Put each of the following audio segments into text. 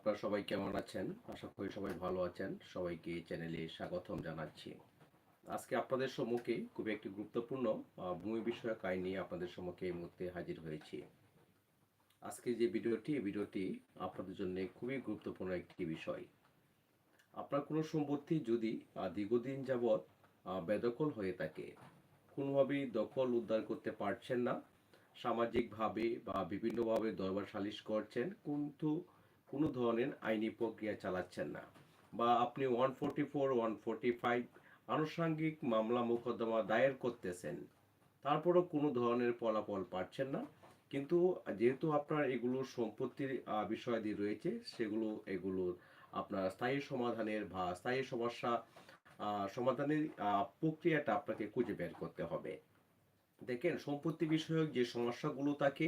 আপনারা সবাই কেমন আছেন? আশা করি সবাই ভালো আছেন। সবাইকে চ্যানেলে স্বাগতম জানাচ্ছি। আজকে আপনাদের সম্মুখে খুবই একটি গুরুত্বপূর্ণ ভূমি বিষয়ক নিয়ে আপনাদের সম্মুখে এই মুহূর্তে হাজির হয়েছি। আজকে যে ভিডিওটি, এই ভিডিওটি আপনাদের জন্য খুবই গুরুত্বপূর্ণ একটি বিষয়। আপনার কোনো সম্পত্তি যদি দীর্ঘদিন যাবৎ বেদখল হয়ে থাকে, কোনোভাবেই দখল উদ্ধার করতে পারছেন না, সামাজিকভাবে বা বিভিন্নভাবে দরবার সালিশ করছেন, কিন্তু কোনো ধরনের আইনি প্রক্রিয়া চালাচ্ছেন না। বা আপনি one forty four one forty five আনুষঙ্গিক মামলা মোকদ্দমা দায়ের করতেছেন, তারপরও কোনো ধরনের ফলাফল পাচ্ছেন না। কিন্তু যেহেতু আপনার এগুলো সম্পত্তির বিষয়াদি রয়েছে, সেগুলো এগুলোর আপনার স্থায়ী সমাধানের বা স্থায়ী সমস্যা সমাধানের প্রক্রিয়াটা আপনাকে খুঁজে বের করতে হবে। দেখেন, সম্পত্তি বিষয়ক যে সমস্যাগুলো থাকে,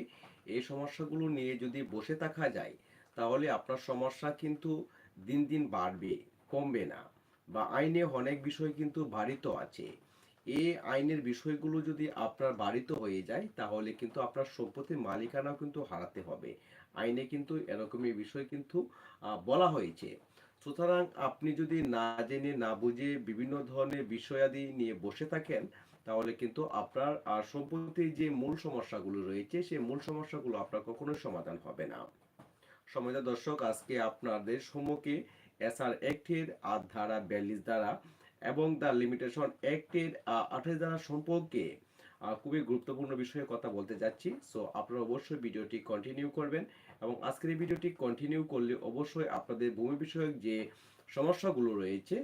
এই সমস্যাগুলো নিয়ে যদি বসে থাকা যায় তাহলে আপনার সমস্যা কিন্তু দিন দিন বাড়বে, কমবে না। বা আইনে অনেক বিষয় কিন্তু বাড়িত আছে। এই আইনের বিষয়গুলো যদি আপনার বাড়িত হয়ে যায়, তাহলে কিন্তু আপনার সম্পত্তির মালিকানাও কিন্তু হারাতে হবে। আইনে কিন্তু এরকমই বিষয় কিন্তু বলা হয়েছে। সুতরাং আপনি যদি না জেনে, না বুঝে বিভিন্ন ধরনের বিষয়াদি নিয়ে বসে থাকেন, তাহলে কিন্তু আপনার সম্পত্তির যে মূল সমস্যাগুলো রয়েছে সেই মূল সমস্যাগুলো আপনার কখনোই সমাধান হবে না। সমাজা দর্শক, আজকে আপনাদের সম্মুখে এসআর অ্যাক্টের আট ধারা বিয়াল্লিশ ধারা এবং দ্য লিমিটেশন অ্যাক্টের আঠাশ ধারা সম্পর্কে খুবই গুরুত্বপূর্ণ বিষয়ে কথা বলতে যাচ্ছি। সো আপনারা অবশ্যই ভিডিওটি কন্টিনিউ করবেন এবং আজকের এই ভিডিওটি কন্টিনিউ করলে অবশ্যই আপনাদের ভূমি বিষয়ক যে সমস্যাগুলো রয়েছে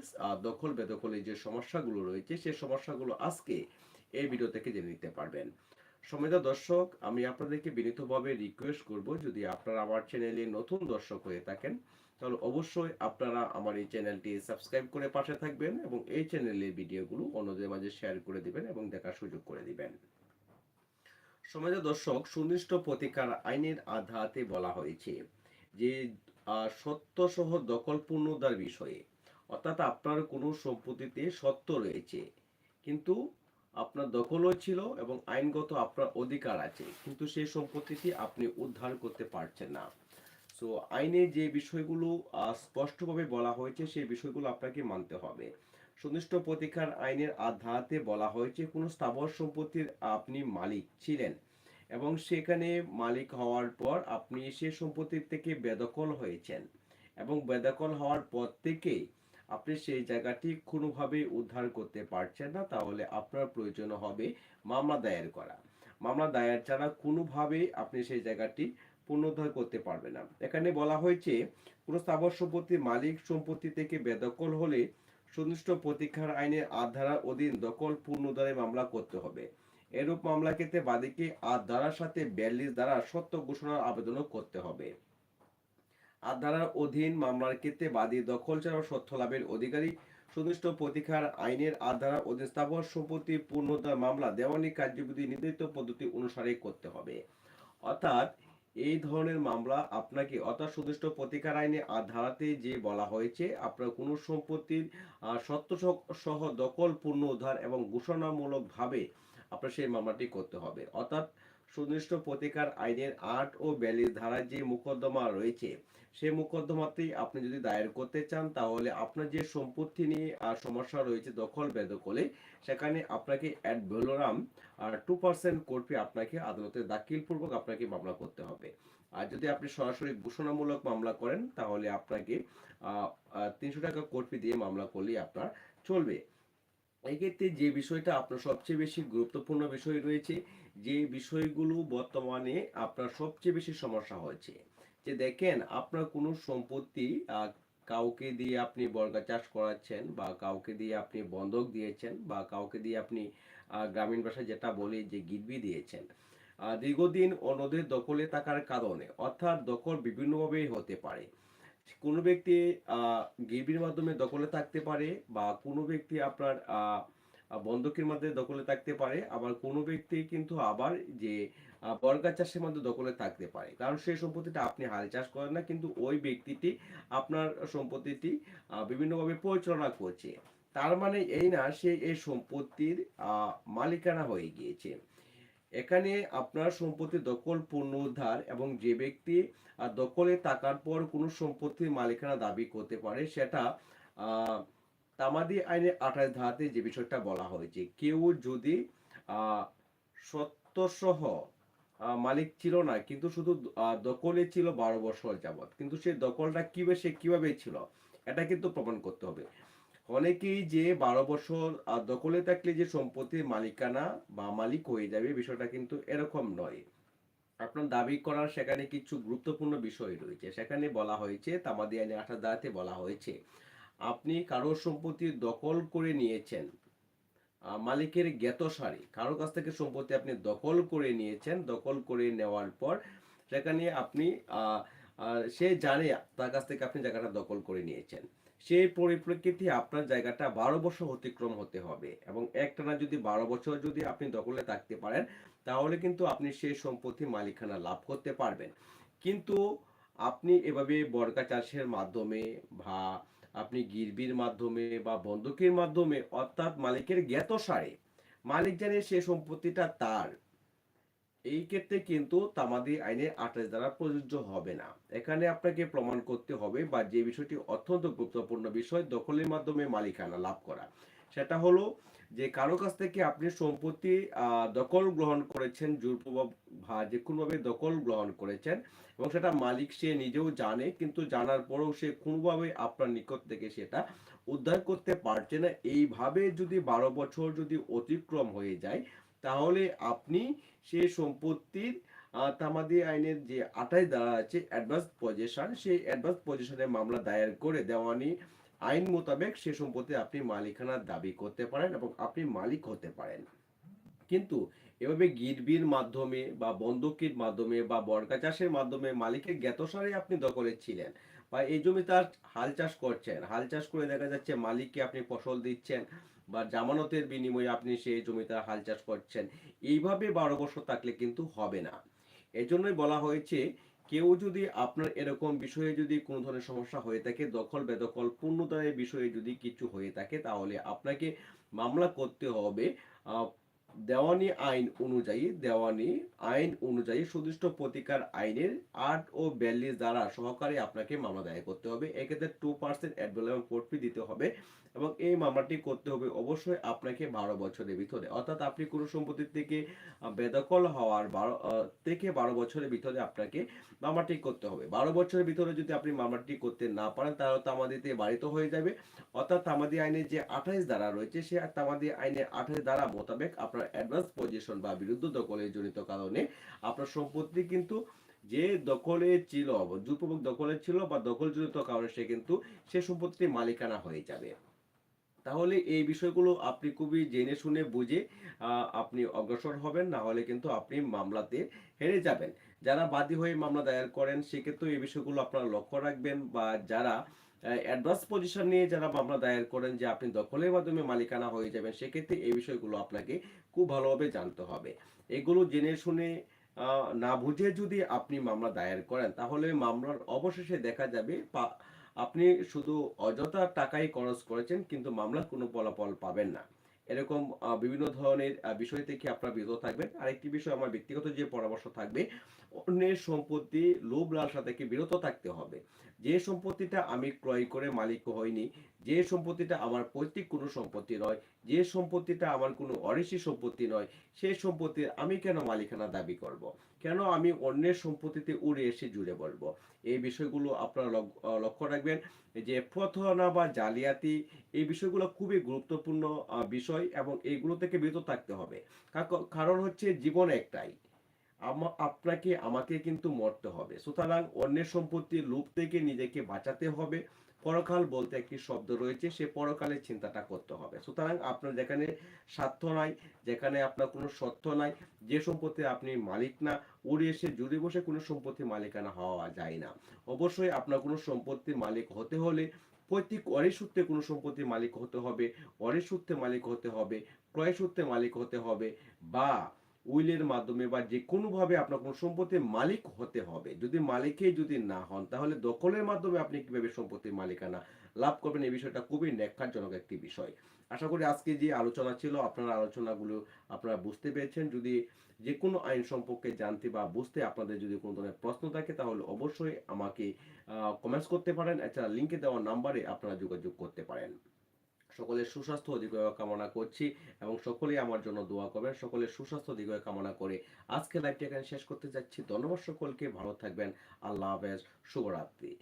দখল বেদখলের যে সমস্যাগুলো রয়েছে সেই সমস্যাগুলো আজকে এই ভিডিও থেকে জেনে নিতে পারবেন। সমিতা দর্শক আমি আপনাদেরকে বিনীতভাবে রিকোয়েস্ট করব যদি আপনারা আমার চ্যানেলে নতুন দর্শক হয়ে থাকেন তাহলে অবশ্যই আপনারা আমার এই চ্যানেলটি সাবস্ক্রাইব করে পাশে থাকবেন এবং এই চ্যানেলের ভিডিওগুলো অন্যদের মাঝে শেয়ার করে দিবেন এবং দেখার সুযোগ করে দিবেন। সমাজের দর্শক সুনির্দিষ্ট প্রতিকার আইনের আধাতে বলা হয়েছে যে আহ, সত্য সহ দখল পূর্ণতার বিষয়ে অর্থাৎ আপনার কোনো সম্পত্তিতে সত্য রয়েছে কিন্তু আপনার দখলও ছিল এবং আইনগত আপনার অধিকার আছে, কিন্তু সেই সম্পত্তিটি আপনি উদ্ধার করতে পারছেন না। সো আইনে যে বিষয়গুলো স্পষ্টভাবে বলা হয়েছে, সেই বিষয়গুলো আপনাকে মানতে হবে। সুনির্দিষ্ট প্রতিকার আইনের আধাতে বলা হয়েছে, কোনো স্থাবর সম্পত্তির আপনি মালিক ছিলেন এবং সেখানে মালিক হওয়ার পর আপনি সে সম্পত্তির থেকে বেদখল হয়েছেন এবং বেদখল হওয়ার পর থেকেই আপনি সেই জায়গাটি কোনোভাবে উদ্ধার করতে পারছেন না, তাহলে আপনার প্রয়োজন হবে মামলা দায়ের করা। মামলা দায়ের ছাড়া কোনোভাবেই আপনি সেই জায়গাটি পুনরুদ্ধার করতে পারবেন না। এখানে বলা হয়েছে কোনো স্থাবর সম্পত্তির মালিক সম্পত্তি থেকে বেদখল হলে সুনির্দিষ্ট প্রতীক্ষার আইনের আট ধারার অধীন দখল পুনরুদ্ধারে মামলা করতে হবে। এরূপ মামলা ক্ষেত্রে বাদীকে আট ধারার সাথে বিয়াল্লিশ ধারা সত্য ঘোষণার আবেদনও করতে হবে। ধারার অধীন মামলার ক্ষেত্রে বাদী দখল ছাড়াও সত্য লাভের অধিকারী। সুনির্দিষ্ট প্রতীক্ষার আইনের অধীন স্থাবর সম্পত্তি পুনরুদ্ধার মামলা দেওয়ানি কার্যবিধি নির্ধারিত পদ্ধতি অনুসারে করতে হবে। অর্থাৎ এই ধরনের মামলা আপনাকে, অর্থাৎ সুনির্দিষ্ট প্রতিকার আইনে আট ধারাতে যে বলা হয়েছে, আপনার কোনো সম্পত্তির সত্য সহ দখল, পূর্ণ উদ্ধার এবং ঘোষণামূলকভাবে আপনার সেই মামলাটি করতে হবে। অর্থাৎ সুনির্দিষ্ট প্রতিকার আইনের আট ও বিয়াল্লিশ ধারায় যে মোকদ্দমা রয়েছে সেই মোকদ্দমাতেই আপনি যদি দায়ের করতে চান তাহলে আপনার যে সম্পত্তি নিয়ে আহ, সমস্যা রয়েছে দখল বেদখলে সেখানে আপনাকে অ্যাড ভ্যালোরাম আর টু পার্সেন্ট কোর্ট আপনাকে আদালতে দাখিলপূর্বক আপনাকে মামলা করতে হবে। আর যদি আপনি সরাসরি ঘোষণামূলক মামলা করেন তাহলে আপনাকে তিনশো টাকা কোর্ট দিয়ে মামলা করলেই আপনার চলবে। এক্ষেত্রে যে বিষয়টা আপনার সবচেয়ে বেশি গুরুত্বপূর্ণ বিষয় রয়েছে যে বিষয়গুলো বর্তমানে আপনার সবচেয়ে বেশি সমস্যা হয়েছে। যে দেখেন, আপনার কোনো সম্পত্তি কাউকে দিয়ে আপনি বর্গা চাষ করাচ্ছেন বা কাউকে দিয়ে আপনি বন্ধক দিয়েছেন বা কাউকে দিয়ে আপনি গ্রামীণ ভাষায় যেটা বলি যে গিরবি দিয়েছেন দীর্ঘদিন অন্যদের দখলে থাকার কারণে, অর্থাৎ দখল বিভিন্নভাবেই হতে পারে। কোনো ব্যক্তি গিরবির মাধ্যমে দখলে থাকতে পারে বা কোনো ব্যক্তি আপনার বন্ধকের মাধ্যমে দখলে থাকতে পারে, আবার কোনো ব্যক্তি কিন্তু আবার যে বর্গা চাষের মধ্যে দখলে থাকতে পারে। কারণ সেই সম্পত্তিটা আপনি হাল চাষ করেন না, কিন্তু ওই ব্যক্তিটি আপনার সম্পত্তিটি বিভিন্নভাবে পরিচালনা করছে। তার মানে এই না, সে এই সম্পত্তির মালিকানা হয়ে গিয়েছে। এখানে আপনার সম্পত্তি দখল পুনরুদ্ধার এবং যে ব্যক্তি দখলে থাকার পর কোনো সম্পত্তির মালিকানা দাবি করতে পারে, সেটা তামাদি আইনে আঠাশ ধারাতে যে বিষয়টা বলা হয়েছে, কেউ যদি সত্যসহ মালিক ছিল না, কিন্তু শুধু দখলে ছিল বারো বছর যাবৎ, কিন্তু সেই দখলটা কীভাবে সে কীভাবে ছিল, এটা কিন্তু প্রমাণ করতে হবে। অনেকেই যে বারো বছর দখলে থাকলে যে সম্পত্তির মালিকানা বা মালিক হয়ে যাবে, বিষয়টা কিন্তু এরকম নয়। আপনার দাবি করার সেখানে কিছু গুরুত্বপূর্ণ বিষয় রয়েছে। সেখানে বলা হয়েছে, তামাদি আইনে আঠাশ দাঁড়াতে বলা হয়েছে আপনি কারোর সম্পত্তি দখল করে নিয়েছেন মালিকের জ্ঞাতসারে কারও কাছ থেকে সম্পত্তি আপনি দখল করে নিয়েছেন, দখল করে নেওয়ার পর সেখানে আপনি সে জানে তার কাছ থেকে আপনি জায়গাটা দখল করে নিয়েছেন। সেই পরিপ্রেক্ষিতে আপনার জায়গাটা বারো বছর অতিক্রম হতে হবে এবং একটানা যদি বারো বছর যদি আপনি দখলে থাকতে পারেন, তাহলে কিন্তু আপনি সেই সম্পত্তি মালিকানা লাভ করতে পারবেন। কিন্তু আপনি এভাবে বর্গা চাষের মাধ্যমে বা আপনি গিরবির মাধ্যমে বা বন্ধকের মাধ্যমে, অর্থাৎ মালিকের জ্ঞাত জ্ঞাতসারে মালিক জানে সে সম্পত্তিটা তার। এই ক্ষেত্রে কিন্তু তামাদি আইনে আঠাশ দ্বারা প্রযোজ্য হবে না। এখানে আপনাকে প্রমাণ করতে হবে বা যে বিষয়টি অত্যন্ত গুরুত্বপূর্ণ বিষয়, দখলের মাধ্যমে মালিকানা লাভ করা। সেটা হলো যে কারও কাছ থেকে আপনি সম্পত্তি দখল গ্রহণ করেছেন জোরপূর্বক যে কোনোভাবে দখল গ্রহণ করেছেন এবং সেটা মালিক সে নিজেও জানে, কিন্তু জানার পরেও সে কোনোভাবে আপনার নিকট থেকে সেটা উদ্ধার করতে পারছে না। এইভাবে যদি বারো বছর যদি অতিক্রম হয়ে যায়, তাহলে আপনি সে সম্পত্তির তামাদি আইনের যে আটাই দ্বারা আছে অ্যাডভান্স পজিশন সেই অ্যাডভান্স পজিশনে মামলা দায়ের করে দেওয়ানি আইন মোতাবেক সে সম্পত্তি আপনি মালিকানার দাবি করতে পারেন এবং আপনি মালিক হতে পারেন। কিন্তু এভাবে গিরবির মাধ্যমে বা বন্ধকির মাধ্যমে বা বর্গা চাষের মাধ্যমে মালিকের জ্ঞাতসারে আপনি দখলে ছিলেন বা এই জমি তার হাল চাষ করছেন, হাল চাষ করে দেখা যাচ্ছে মালিককে আপনি ফসল দিচ্ছেন বা জামানতের বিনিময়ে আপনি সেই জমিতে হাল চাষ করছেন। এইভাবে বারো বছর থাকলে কিন্তু হবে না। এজন্যই বলা হয়েছে কেউ যদি আপনার এরকম বিষয়ে যদি কোনো ধরনের সমস্যা হয়ে থাকে, দখল বেদখল পূর্ণতার বিষয়ে যদি কিছু হয়ে থাকে, তাহলে আপনাকে মামলা করতে হবে। দেওয়ানি আইন অনুযায়ী, দেওয়ানি আইন অনুযায়ী সুদৃষ্ট প্রতিকার আইনের আট ও বিয়াল্লিশ দ্বারা সহকারে আপনাকে মামলা দায়ের করতে হবে। এক্ষেত্রে টু পার্সেন্ট অ্যাডভেল এবং কোর্ট ফি দিতে হবে এবং এই মামলাটি করতে হবে অবশ্যই আপনাকে বারো বছরের ভিতরে। অর্থাৎ আপনি কোনো সম্পত্তি থেকে বেদখল হওয়ার বারো থেকে বারো বছরের ভিতরে আপনাকে মামলাটি করতে হবে। বারো বছরের ভিতরে যদি আপনি মামলাটি করতে না পারেন, তাহলে তামাদিতে বাড়িত হয়ে যাবে। অর্থাৎ তামাদি আইনের যে আঠাইশ দ্বারা রয়েছে, সে তামাদি আইনের আঠাইশ দ্বারা মোতাবেক আপনার অ্যাডভান্স পজিশন বা বিরুদ্ধ দখলে জড়িত কারণে আপনার সম্পত্তি কিন্তু যে দখলে ছিল জোরপূর্বক দখলে ছিল বা দখলজনিত কারণে সে কিন্তু সে সম্পত্তি মালিকানা হয়ে যাবে। তাহলে এই বিষয়গুলো আপনি খুবই জেনে শুনে বুঝে আপনি অগ্রসর হবেন, না হলে কিন্তু আপনি মামলাতে হেরে যাবেন। যারা বাদী হয়ে মামলা দায়ের করেন সেক্ষেত্রে এই বিষয়গুলো আপনারা লক্ষ্য রাখবেন বা যারা অ্যাডভান্স পজিশন নিয়ে যারা মামলা দায়ের করেন যে আপনি দখলের মাধ্যমে মালিকানা হয়ে যাবেন, সেক্ষেত্রে এই বিষয়গুলো আপনাকে খুব ভালোভাবে জানতে হবে। এগুলো জেনে শুনে না বুঝে যদি আপনি মামলা দায়ের করেন, তাহলে মামলার অবশেষে দেখা যাবে আপনি শুধু অযথা টাকাই খরচ করেছেন, কিন্তু মামলার কোনো ফলাফল পাবেন না। এরকম বিভিন্ন ধরনের বিষয় থেকে আপনারা বিরত থাকবেন। আরেকটি বিষয় আমার ব্যক্তিগত যে পরামর্শ থাকবে অন্যের সম্পত্তি লোভ লালসা থেকে বিরত থাকতে হবে। যে সম্পত্তিটা আমি ক্রয় করে মালিক হইনি, যে সম্পত্তিটা আমার পৈতৃক কোনো সম্পত্তি নয়, যে সম্পত্তিটা আমার কোনো অরিসি সম্পত্তি নয়, সেই সম্পত্তির আমি কেন মালিকানা দাবি করব। কেন আমি অন্যের সম্পত্তিতে উড়ে এসে জুড়ে বলব এই বিষয়গুলো আপনারা লক- লক্ষ্য রাখবেন যে প্রথনা বা জালিয়াতি এই বিষয়গুলো খুবই গুরুত্বপূর্ণ বিষয় এবং এইগুলো থেকে বিরত থাকতে হবে। কারণ হচ্ছে জীবন একটাই। আপনাকে, আমাকে কিন্তু মরতে হবে। সুতরাং অন্যের সম্পত্তির লোভ থেকে নিজেকে বাঁচাতে হবে। পরকাল বলতে একটি শব্দ রয়েছে, সে পরকালের চিন্তাটা করতে হবে। সুতরাং আপনার যেখানে স্বার্থ নাই, যেখানে আপনার কোনো সত্য নাই, যে সম্পত্তি আপনি মালিক না, উড়ে এসে জুড়ে বসে কোনো সম্পত্তি মালিকানা হওয়া যায় না। অবশ্যই আপনার কোনো সম্পত্তির মালিক হতে হলে পৈতৃক অরিসূত্রে কোনো সম্পত্তির মালিক হতে হবে অরিসূত্রে মালিক হতে হবে ক্রয় সূত্রে মালিক হতে হবে বা উইলের মাধ্যমে বা যে কোনোভাবে আপনার কোনো সম্পত্তির মালিক হতে হবে। যদি মালিকই যদি না হন, তাহলে দখলের মাধ্যমে আপনি কীভাবে সম্পত্তির মালিকানা লাভ করবেন? এই বিষয়টা খুবই ন্যাক্কারজনক একটি বিষয়। আশা করি আজকে যে আলোচনা ছিল, আপনার আলোচনাগুলো আপনারা বুঝতে পেরেছেন। যদি যে কোনো আইন সম্পর্কে জানতে বা বুঝতে আপনাদের যদি কোনো ধরনের প্রশ্ন থাকে, তাহলে অবশ্যই আমাকে কমেন্টস করতে পারেন। এছাড়া লিঙ্কে দেওয়া নাম্বারে আপনারা যোগাযোগ করতে পারেন। সকলের সুস্বাস্থ্য অধিকয় কামনা করছি এবং সকলেই আমার জন্য দোয়া করবেন। সকলে সুস্বাস্থ্য অধিকয় কামনা করে আজকে লাইভটি এখানে শেষ করতে যাচ্ছি। ধন্যবাদ সকলকে। ভালো থাকবেন। আল্লাহ হাফেজ। শুভরাত্রি।